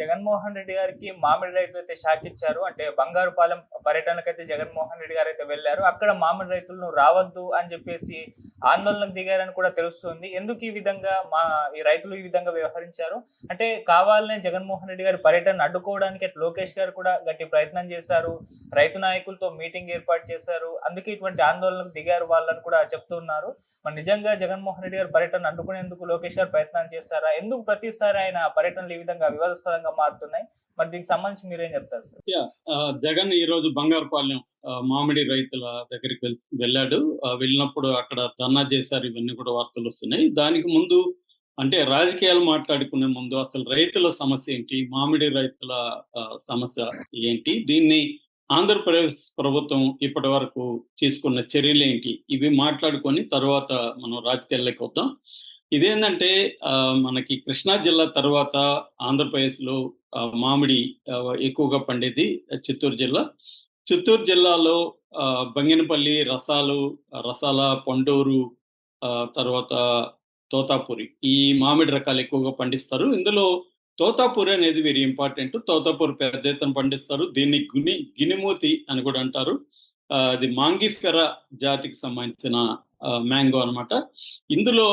జగన్మోహన్ రెడ్డి గారికి మామిడి రైతులు అయితే షాక్ ఇచ్చారు. అంటే బంగారుపాలెం పర్యటనకైతే జగన్మోహన్ రెడ్డి గారు అయితే వెళ్ళారు. అక్కడ మామిడి రైతులను రావద్దు అని చెప్పేసి ఆందోళనకు దిగారని కూడా తెలుస్తుంది. ఎందుకు ఈ విధంగా మా ఈ రైతులు ఈ విధంగా వ్యవహరించారు? అంటే కావాలనే జగన్మోహన్ రెడ్డి గారి పర్యటన అడ్డుకోవడానికి లోకేష్ గారు కూడా గట్టి ప్రయత్నం చేశారు. రైతు నాయకులతో మీటింగ్ ఏర్పాటు చేశారు. అందుకే ఇటువంటి ఆందోళనకు దిగారు వాళ్ళని కూడా చెప్తున్నారు మరి నిజంగా జగన్మోహన్ రెడ్డి గారి పర్యటన అడ్డుకునేందుకు లోకేష్ గారు ప్రయత్నం చేశారా? ఎందుకు ప్రతిసారి ఆయన పర్యటనలు ఈ విధంగా వివాదాస్పదంగా మారుతున్నాయి? మరి దీనికి సంబంధించి మీరేం చెప్తారు సార్? జగన్ ఈ రోజు బంగారుపాలెం మామిడి రైతుల దగ్గరికి వెళ్- వెళ్ళాడు. వెళ్ళినప్పుడు అక్కడ ధర్నా చేశారు. ఇవన్నీ కూడా వార్తలు వస్తున్నాయి. దానికి ముందు అంటే రాజకీయాలు మాట్లాడుకునే ముందు అసలు రైతుల సమస్య ఏంటి? మామిడి రైతుల సమస్య ఏంటి? దీన్ని ఆంధ్రప్రదేశ్ ప్రభుత్వం ఇప్పటి వరకు తీసుకున్న చర్యలు ఏంటి? ఇవి మాట్లాడుకొని తర్వాత మనం రాజకీయాల్లోకి వద్దాం. ఇదేంటంటే ఆ, మనకి కృష్ణా జిల్లా తర్వాత ఆంధ్రప్రదేశ్లో మామిడి ఎక్కువగా పండేది చిత్తూరు జిల్లా. చిత్తూరు జిల్లాలో ఆ, బంగినపల్లి రసాలు రసాల పొండూరు ఆ, తర్వాత తోతాపూరి ఈ మామిడి రకాలు ఎక్కువగా పండిస్తారు. ఇందులో తోతాపూరి అనేది వెరీ ఇంపార్టెంట్. తోతాపూరి పెద్ద ఎత్తున పండిస్తారు. దీన్ని గుని గినిమూతి అని కూడా అంటారు. ఆ, అది మాంగిఫెర జాతికి సంబంధించిన మ్యాంగో అన్నమాట. ఇందులో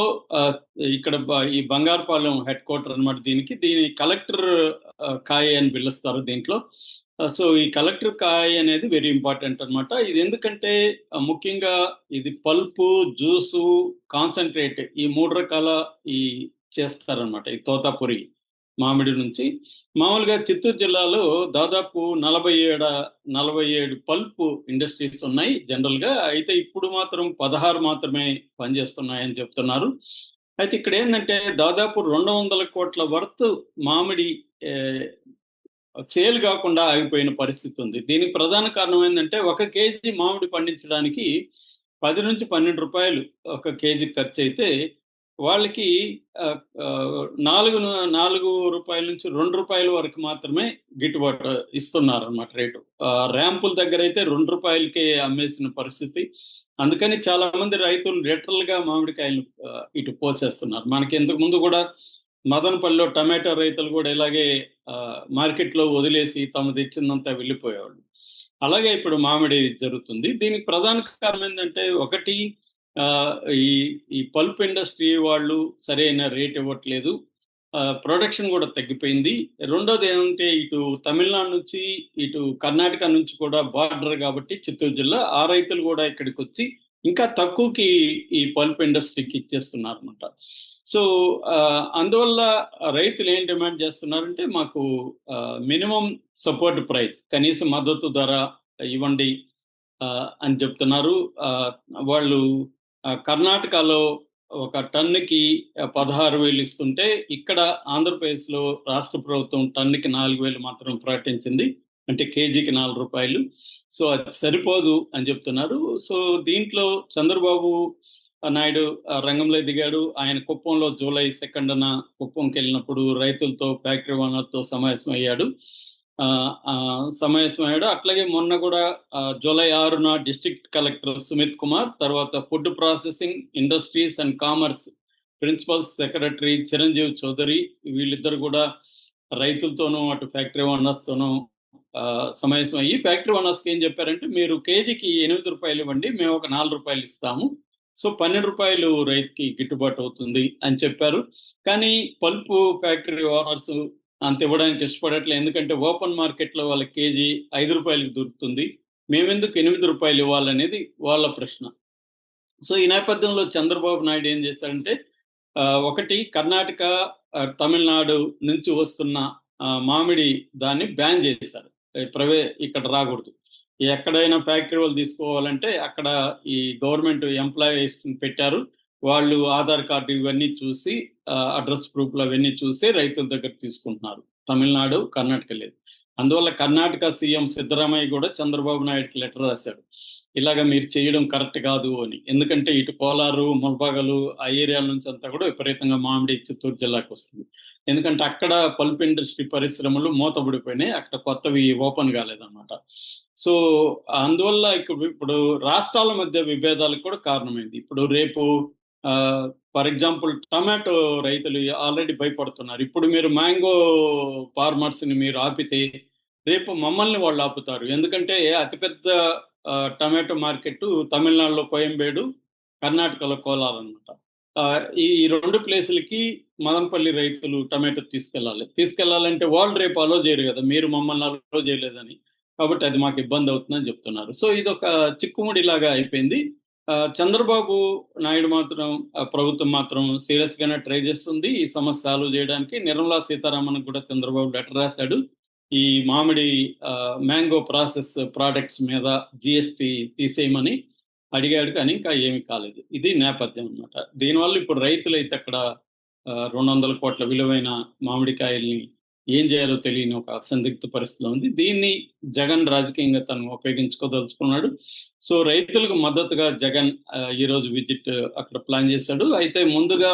ఇక్కడ ఈ బంగారుపాలెం హెడ్ క్వార్టర్ అన్నమాట దీనికి. దీని కలెక్టర్ కాయ అని పిలుస్తారు దీంట్లో. సో ఈ కలెక్టర్ కాయ అనేది వెరీ ఇంపార్టెంట్ అన్నమాట. ఇది ఎందుకంటే ముఖ్యంగా ఇది పల్పు జ్యూసు కాన్సన్ట్రేట్ ఈ మూడు రకాల ఈ చేస్తారనమాట ఈ తోతాపురి మామిడి నుంచి. మామూలుగా చిత్తూరు జిల్లాలో దాదాపు నలభై ఏడు నలభై ఏడు పల్పు ఇండస్ట్రీస్ ఉన్నాయి జనరల్గా. అయితే ఇప్పుడు మాత్రం పదహారు మాత్రమే పనిచేస్తున్నాయని చెప్తున్నారు. అయితే ఇక్కడ ఏంటంటే దాదాపు రెండు వందల కోట్ల వర్త్ మామిడి సేల్ కాకుండా ఆగిపోయిన పరిస్థితి ఉంది. దీనికి ప్రధాన కారణం ఏంటంటే ఒక కేజీ మామిడి పండించడానికి పది నుంచి పన్నెండు రూపాయలు ఒక కేజీ ఖర్చు అయితే వాళ్ళకి నాలుగు నాలుగు రూపాయల నుంచి రెండు రూపాయల వరకు మాత్రమే గిట్టుబాటు ఇస్తున్నారు అన్నమాట రేటు ర్యాంపుల దగ్గర అయితే రెండు రూపాయలకే అమ్మేసిన పరిస్థితి. అందుకని చాలా మంది రైతులు లీటర్లుగా గా మామిడికాయలు ఇటు పోసేస్తున్నారు. మనకి ఇంతకు ముందు కూడా మదనపల్లిలో టమాటో రైతులు కూడా ఇలాగే ఆ, మార్కెట్లో వదిలేసి తాము తెచ్చిందంతా వెళ్ళిపోయేవాళ్ళు. అలాగే ఇప్పుడు మామిడి జరుగుతుంది. దీనికి ప్రధాన కారణం ఏంటంటే ఒకటి ఆ, ఈ ఈ పల్ప్ ఇండస్ట్రీ వాళ్ళు సరైన రేట్ ఇవ్వట్లేదు. ప్రొడక్షన్ కూడా తగ్గిపోయింది. రెండోది ఏంటంటే ఇటు తమిళనాడు నుంచి ఇటు కర్ణాటక నుంచి కూడా బార్డర్ కాబట్టి చిత్తూరు జిల్లా ఆ రైతులు కూడా ఇక్కడికి వచ్చి ఇంకా తక్కువకి ఈ పల్ప్ ఇండస్ట్రీకి ఇచ్చేస్తున్నారు అనమాట సో అందువల్ల రైతులు ఏం డిమాండ్ చేస్తున్నారంటే మాకు మినిమం సపోర్ట్ ప్రైస్ కనీస మద్దతు ధర ఇవ్వండి అని చెప్తున్నారు. వాళ్ళు కర్ణాటకలో ఒక టన్నుకి పదహారు వేలు ఇస్తుంటే ఇక్కడ ఆంధ్రప్రదేశ్లో రాష్ట్ర ప్రభుత్వం టన్నుకి నాలుగు వేలు మాత్రం ప్రకటించింది. అంటే కేజీకి నాలుగు రూపాయలు. సో అది సరిపోదు అని చెప్తున్నారు. సో దీంట్లో చంద్రబాబు నాయుడు రంగంలో దిగాడు. ఆయన కుప్పంలో జూలై సెకండ్న కుప్పంకి వెళ్ళినప్పుడు రైతులతో ఫ్యాక్టరీ ఓనర్తో సమావేశం అయ్యాడు ఆ, సమావేశమయ్యాడు. అట్లాగే మొన్న కూడా జూలై ఆరున డిస్ట్రిక్ట్ కలెక్టర్ సుమిత్ కుమార్ తర్వాత food processing industries and commerce principal secretary Chiranjeevi Chaudhary వీళ్ళిద్దరు కూడా రైతులతోనూ అటు ఫ్యాక్టరీ ఓనర్స్తోనూ ఆ, సమావేశం అయ్యి ఫ్యాక్టరీ ఓనర్స్కి ఏం చెప్పారంటే మీరు కేజీకి ఎనిమిది రూపాయలు ఇవ్వండి మేము ఒక నాలుగు రూపాయలు ఇస్తాము. సో పన్నెండు రూపాయలు రైతుకి గిట్టుబాటు అవుతుంది అని చెప్పారు. కానీ పల్పు ఫ్యాక్టరీ ఓనర్స్ అంత ఇవ్వడానికి ఇష్టపడట్లేదు ఎందుకంటే ఓపెన్ మార్కెట్లో వాళ్ళ కేజీ ఐదు రూపాయలకు దొరుకుతుంది. మేమెందుకు ఎనిమిది రూపాయలు ఇవ్వాలనేది వాళ్ళ ప్రశ్న. సో ఈ నేపథ్యంలో చంద్రబాబు నాయుడు ఏం చేశారంటే ఒకటి కర్ణాటక తమిళనాడు నుంచి వస్తున్న మామిడి దాన్ని బ్యాన్ చేశారు ప్రవే ఇక్కడ రాకూడదు. ఎక్కడైనా ఫ్యాక్టరీ వాళ్ళు తీసుకోవాలంటే అక్కడ ఈ గవర్నమెంట్ ఎంప్లాయీస్ పెట్టారు. వాళ్ళు ఆధార్ కార్డు ఇవన్నీ చూసి అడ్రస్ ప్రూఫ్లు అవన్నీ చూసి రైతుల దగ్గర తీసుకుంటున్నారు. తమిళనాడు కర్ణాటక లేదు. అందువల్ల కర్ణాటక సీఎం సిద్ధరామయ్య కూడా చంద్రబాబు నాయుడుకి లెటర్ రాశాడు. ఇలాగ మీరు చేయడం కరెక్ట్ కాదు అని. ఎందుకంటే ఇటు కోలారు ముల్బాగలు ఆ ఏరియాల నుంచి అంతా కూడా విపరీతంగా మామిడి చిత్తూరు జిల్లాకు వస్తుంది. ఎందుకంటే అక్కడ పల్ప్ ఇండస్ట్రీ పరిశ్రమలు మూతబడిపోయినాయి అక్కడ కొత్తవి ఓపెన్ కాలేదన్నమాట. సో అందువల్ల ఇప్పుడు ఇప్పుడు రాష్ట్రాల మధ్య విభేదాలకు కూడా కారణమైంది. ఇప్పుడు రేపు ఫర్ ఎగ్జాంపుల్ టమాటో రైతులు ఆల్రెడీ భయపడుతున్నారు. ఇప్పుడు మీరు మ్యాంగో ఫార్మర్స్ని మీరు ఆపితే రేపు మమ్మల్ని వాళ్ళు ఆపుతారు. ఎందుకంటే అతిపెద్ద టమాటో మార్కెట్ తమిళనాడులో కోయంబేడు కర్ణాటకలో కోలాలన్నమాట ఈ రెండు ప్లేసులకి మదనపల్లి రైతులు టమాటో తీసుకెళ్ళాలి. తీసుకెళ్ళాలంటే వాళ్ళు రేపు అలో చేయరు కదా. మీరు మమ్మల్ని అలో చేయలేదని. కాబట్టి అది మాకు ఇబ్బంది అవుతుందని చెప్తున్నారు. సో ఇది ఒక చిక్కుముడి లాగా అయిపోయింది. ఆ, చంద్రబాబు నాయుడు మాత్రం ప్రభుత్వం మాత్రం సీరియస్ గానే ట్రై చేస్తుంది. ఈ సమస్య సాల్వ్ చేయడానికి నిర్మలా సీతారామన్ కూడా చంద్రబాబు లెటర్ రాశాడు. ఈ మామిడి మ్యాంగో ప్రాసెస్ ప్రోడక్ట్స్ మీద జిఎస్టి తీసేయమని అడిగాడు కానీ ఇంకా ఏమీ కాలేదు. ఇది నేపథ్యం అనమాట దీనివల్ల ఇప్పుడు రైతులు అయితే అక్కడ రెండు వందల కోట్ల విలువైన మామిడికాయల్ని ఏం చేయాలో తెలియని ఒక సందిగ్ధ పరిస్థితిలో ఉంది. దీన్ని జగన్ రాజకీయంగా తను ఉపయోగించుకోదలుచుకున్నాడు. సో రైతులకు మద్దతుగా జగన్ ఈరోజు ఈ రోజు విజిట్ అక్కడ ప్లాన్ చేశాడు. అయితే ముందుగా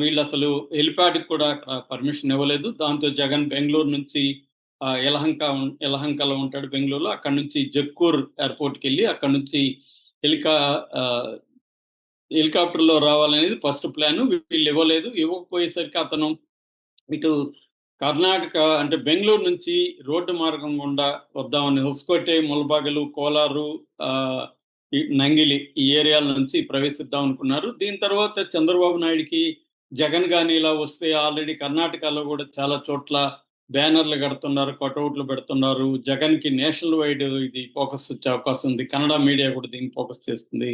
వీళ్ళు అసలు హెలిప్యాడ్కి కూడా అక్కడ పర్మిషన్ ఇవ్వలేదు. దాంతో జగన్ బెంగళూరు నుంచి యలహంక యలహంకలో ఉంటాడు బెంగళూరులో. అక్కడ నుంచి జక్కూర్ ఎయిర్పోర్ట్కి వెళ్ళి అక్కడ నుంచి హెలికా హెలికాప్టర్లో రావాలనేది ఫస్ట్ ప్లాన్. వీళ్ళు ఇవ్వలేదు. ఇవ్వకపోయేసరికి అతను ఇటు కర్ణాటక అంటే బెంగళూరు నుంచి రోడ్డు మార్గం గుండా వద్దామని హుస్కోటే ములబాగలు కోలారు ఆ, నంగిలి ఈ ఏరియాల నుంచి ప్రవేశిద్దాం అనుకున్నారు దీని తర్వాత చంద్రబాబు నాయుడికి జగన్ గాని ఇలా వస్తే ఆల్రెడీ కర్ణాటకలో కూడా చాలా చోట్ల బ్యానర్లు కడుతున్నారు కటౌట్లు పెడుతున్నారు. జగన్కి నేషనల్ వైడ్ ఇది ఫోకస్ వచ్చే అవకాశం ఉంది. కన్నడ మీడియా కూడా దీన్ని ఫోకస్ చేస్తుంది.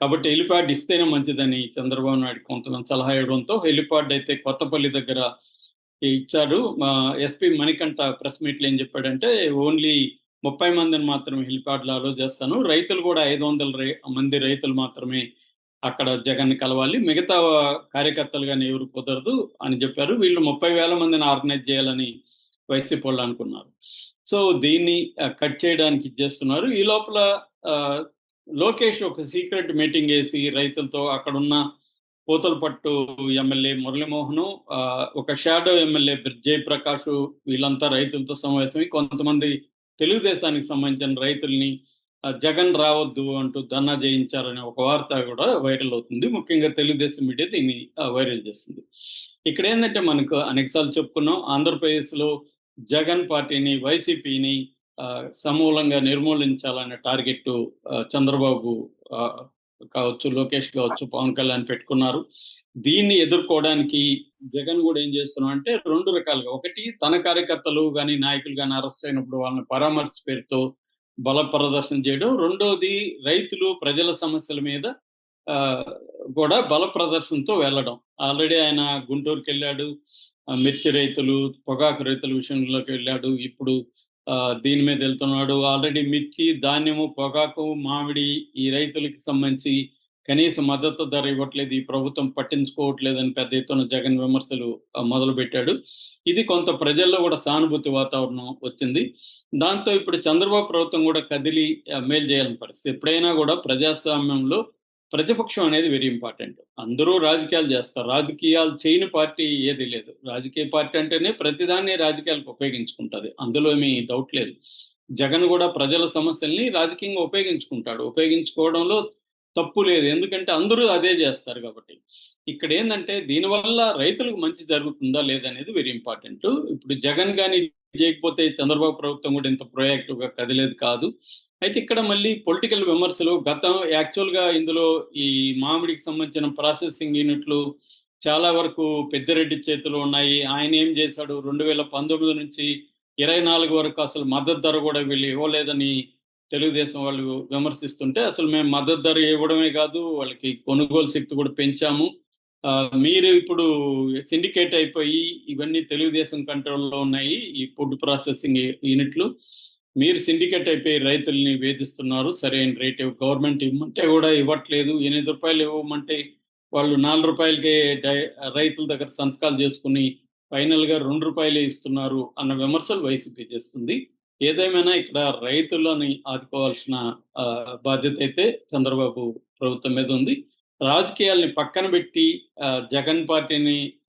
కాబట్టి హెలిప్యాడ్ ఇస్తేనే మంచిదని చంద్రబాబు నాయుడు కొంతమంది సలహా ఇవ్వడంతో హెలిప్యాడ్ అయితే కొత్తపల్లి దగ్గర ఇచ్చాడు. మా ఎస్పీ మణికంఠ ప్రెస్ మీట్లో ఏం చెప్పాడంటే ఓన్లీ ముప్పై మందిని మాత్రమే హెలిప్యాడ్లో అలో చేస్తాను. రైతులు కూడా ఐదు వందల మంది రైతులు మాత్రమే అక్కడ జగన్ కలవాలి. మిగతా కార్యకర్తలు కానీ ఎవరు కుదరదు అని చెప్పారు. వీళ్ళు ముప్పై వేల మందిని ఆర్గనైజ్ చేయాలని వైసీపీ వాళ్ళు అనుకున్నారు. సో దీన్ని కట్ చేయడానికి ఇది చేస్తున్నారు. ఈ లోపల లోకేష్ ఒక సీక్రెట్ మీటింగ్ వేసి రైతులతో అక్కడున్న పూతలపట్టు ఎమ్మెల్యే మురళీమోహన్ ఒక షాడో ఎమ్మెల్యే జయప్రకాష్ వీళ్ళంతా రైతులతో సమావేశమై కొంతమంది తెలుగుదేశానికి సంబంధించిన రైతుల్ని జగన్ రావద్దు అంటూ ధర్నా చేయించారనే ఒక వార్త కూడా వైరల్ అవుతుంది. ముఖ్యంగా తెలుగుదేశం మీడియా దీన్ని వైరల్ చేస్తుంది. ఇక్కడ ఏంటంటే మనకు అనేకసార్లు చెప్పుకున్నాం ఆంధ్రప్రదేశ్లో జగన్ పార్టీని వైసీపీని సమూలంగా నిర్మూలించాలనే టార్గెట్ చంద్రబాబు ఆ, కావచ్చు లోకేష్ కావచ్చు పవన్ కళ్యాణ్ పెట్టుకున్నారు. దీన్ని ఎదుర్కోవడానికి జగన్ కూడా ఏం చేస్తున్నాం అంటే రెండు రకాలుగా. ఒకటి తన కార్యకర్తలు కానీ నాయకులు కానీ అరెస్ట్ అయినప్పుడు వాళ్ళని పరామర్శ పేరుతో బల ప్రదర్శన చేయడం. రెండోది రైతులు ప్రజల సమస్యల మీద ఆ, కూడా బల ప్రదర్శనతో వెళ్ళడం. ఆల్రెడీ ఆయన గుంటూరుకి వెళ్ళాడు మిర్చి రైతులు పొగాకు రైతుల విషయంలోకి వెళ్ళాడు. ఇప్పుడు దీని మీద వెళ్తున్నాడు. ఆల్రెడీ మిర్చి ధాన్యము పొగాకు మామిడి ఈ రైతులకి సంబంధించి కనీస మద్దతు ధర ఇవ్వట్లేదు. ఈ ప్రభుత్వం పట్టించుకోవట్లేదని పెద్ద ఎత్తున జగన్ విమర్శలు మొదలుపెట్టాడు. మొదలు పెట్టాడు ఇది కొంత ప్రజల్లో కూడా సానుభూతి వాతావరణం వచ్చింది. దాంతో ఇప్పుడు చంద్రబాబు ప్రభుత్వం కూడా కదిలి మేలు చేయాలని పరిస్థితి. ఎప్పుడైనా కూడా ప్రజాస్వామ్యంలో ప్రతిపక్షం అనేది వెరీ ఇంపార్టెంట్. అందరూ రాజకీయాలు చేస్తారు. రాజకీయాలు చేయని పార్టీ ఏది లేదు. రాజకీయ పార్టీ అంటేనే ప్రతిదాన్ని రాజకీయాలకు ఉపయోగించుకుంటుంది. అందులో ఏమీ డౌట్ లేదు. జగన్ కూడా ప్రజల సమస్యల్ని రాజకీయంగా ఉపయోగించుకుంటాడు. ఉపయోగించుకోవడంలో తప్పు లేదు. ఎందుకంటే అందరూ అదే చేస్తారు కాబట్టి. ఇక్కడ ఏంటంటే దీనివల్ల రైతులకు మంచి జరుగుతుందా లేదనేది వెరీ ఇంపార్టెంట్. ఇప్పుడు జగన్ కానీ చేయకపోతే చంద్రబాబు ప్రభుత్వం కూడా ఇంత ప్రొయాక్టివ్గా కదిలేదు కాదు. అయితే ఇక్కడ మళ్ళీ పొలిటికల్ విమర్శలు గతం యాక్చువల్గా ఇందులో ఈ మామిడికి సంబంధించిన ప్రాసెసింగ్ యూనిట్లు చాలా వరకు పెద్దిరెడ్డి చేతిలో ఉన్నాయి. ఆయన ఏం చేశాడు? రెండు వేల పంతొమ్మిది నుంచి ఇరవై నాలుగు వరకు అసలు మద్దతు ధర కూడా వీళ్ళు ఇవ్వలేదని తెలుగుదేశం వాళ్ళు విమర్శిస్తుంటే అసలు మేము మద్దతు ధర ఇవ్వడమే కాదు వాళ్ళకి కొనుగోలు శక్తి కూడా పెంచాము. మీరు ఇప్పుడు సిండికేట్ అయిపోయి ఇవన్నీ తెలుగుదేశం కంట్రోల్లో ఉన్నాయి ఈ ఫుడ్ ప్రాసెసింగ్ యూనిట్లు. మీరు సిండికేట్ అయిపోయి రైతుల్ని వేధిస్తున్నారు సరైన రేట్ గవర్నమెంట్ ఇవ్వమంటే కూడా ఇవ్వట్లేదు. ఎనిమిది రూపాయలు ఇవ్వమంటే వాళ్ళు నాలుగు రూపాయలకే రైతుల దగ్గర సంతకాలు చేసుకుని ఫైనల్గా రెండు రూపాయలే ఇస్తున్నారు అన్న విమర్శలు వైసీపీ చేస్తుంది. ఏదేమైనా ఇక్కడ రైతులని ఆదుకోవాల్సిన ఆ, బాధ్యత అయితే చంద్రబాబు ప్రభుత్వం మీద ఉంది. రాజకీయాల్ని పక్కన పెట్టి ఆ, జగన్ పార్టీని